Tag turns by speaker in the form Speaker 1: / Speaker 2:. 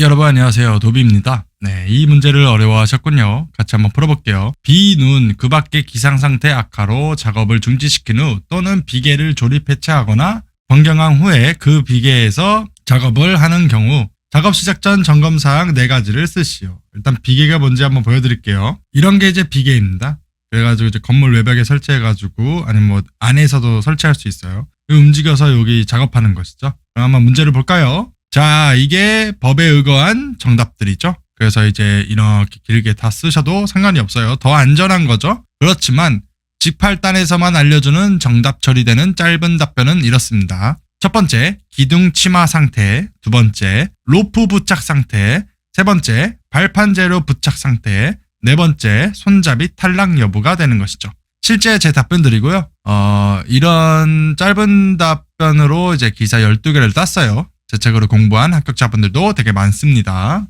Speaker 1: 여러분 안녕하세요. 도비입니다. 네, 이 문제를 어려워하셨군요. 같이 한번 풀어볼게요. 비 눈 그 밖의 기상 상태 악화로 작업을 중지시킨 후 또는 비계를 조립 해체하거나 변경한 후에 그 비계에서 작업을 하는 경우 작업 시작 전 점검 사항 네 가지를 쓰시오. 일단 비계가 뭔지 한번 보여드릴게요. 이런 게 이제 비계입니다. 그래가지고 이제 건물 외벽에 설치해가지고 아니면 뭐 안에서도 설치할 수 있어요. 움직여서 여기 작업하는 것이죠. 그럼 한번 문제를 볼까요? 자, 이게 법에 의거한 정답들이죠. 그래서 이제 이렇게 길게 다 쓰셔도 상관이 없어요. 더 안전한 거죠. 그렇지만 직팔단에서만 알려주는 정답 처리되는 짧은 답변은 이렇습니다. 첫 번째, 기둥 치마 상태. 두 번째, 로프 부착 상태. 세 번째, 발판 재료 부착 상태. 네 번째, 손잡이 탈락 여부가 되는 것이죠. 실제 제 답변드리고요. 어, 이런 짧은 답변으로 이제 기사 12개를 땄어요. 제 책으로 공부한 합격자분들도 되게 많습니다.